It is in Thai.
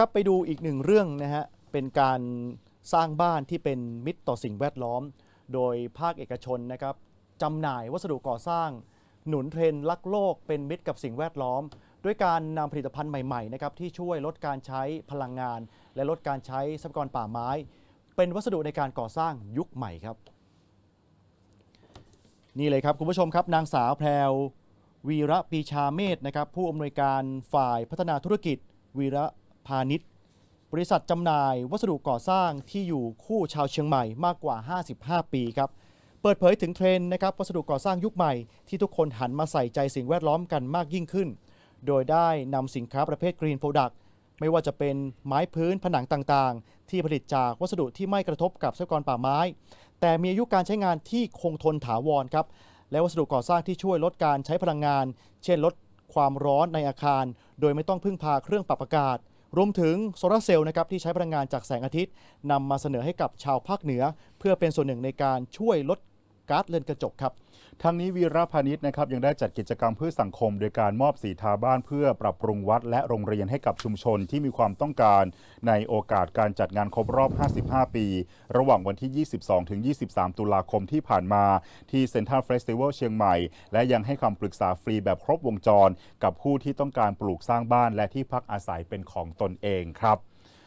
ครับไปดูอีกหนึ่งเรื่องนะฮะ เป็นการสร้างบ้านที่เป็นมิตรต่อสิ่งแวดล้อม โดยภาคเอกชนนะครับจำหน่ายวัสดุก่อสร้าง หนุนเทรนด์รักโลกเป็นมิตรกับสิ่งแวดล้อม ด้วยการนำผลิตภัณฑ์ใหม่ๆนะครับที่ช่วยลดการใช้พลังงาน และลดการใช้ทรัพยากรป่าไม้ เป็นวัสดุในการก่อสร้างยุคใหม่ครับ นี่เลยครับคุณผู้ชมครับนางสาวแพรววีระปีชาเมธนะครับผู้อำนวยการฝ่ายพัฒนาธุรกิจวีระ พาณิชย์ บริษัทจำหน่ายวัสดุก่อสร้างที่อยู่คู่ชาวเชียงใหม่มากกว่า 55 ปีครับเปิดเผยถึงเทรนด์นะครับวัสดุก่อสร้างยุคใหม่ที่ทุกคนหันมาใส่ใจสิ่งแวดล้อมกันมากยิ่งขึ้น โดยได้นำสินค้าประเภท Green Product ไม่ว่าจะเป็นไม้พื้นผนังต่างๆ ที่ผลิตจากวัสดุที่ไม่กระทบกับทรัพยากรป่าไม้ แต่มีอายุการใช้งานที่คงทนถาวรครับ และวัสดุก่อสร้างที่ช่วยลดการใช้พลังงาน เช่นลดความร้อนในอาคาร โดยไม่ต้องพึ่งพาเครื่องปรับอากาศ รวมถึงโซลาร์เซลล์นะครับที่ใช้พลังงานจากแสงอาทิตย์นำมาเสนอให้กับชาวภาคเหนือ เพื่อเป็นส่วนหนึ่งในการช่วยลด ก๊าซเรือนกระจกครับทั้งนี้วีระพาณิชย์นะครับยังได้จัดกิจกรรมเพื่อสังคม โดยการมอบสีทาบ้านเพื่อปรับปรุงวัดและโรงเรียนให้กับชุมชนที่มีความต้องการ ในโอกาสการจัดงานครบรอบ 55 ปี ระหว่างวันที่ 22 ถึง 23 ตุลาคมที่ผ่านมา ที่เซ็นทรัลเฟสติวัลเชียงใหม่ และยังให้คำปรึกษาฟรีแบบครบวงจร กับผู้ที่ต้องการปลูกสร้างบ้านและที่พักอาศัยเป็นของตนเองครับ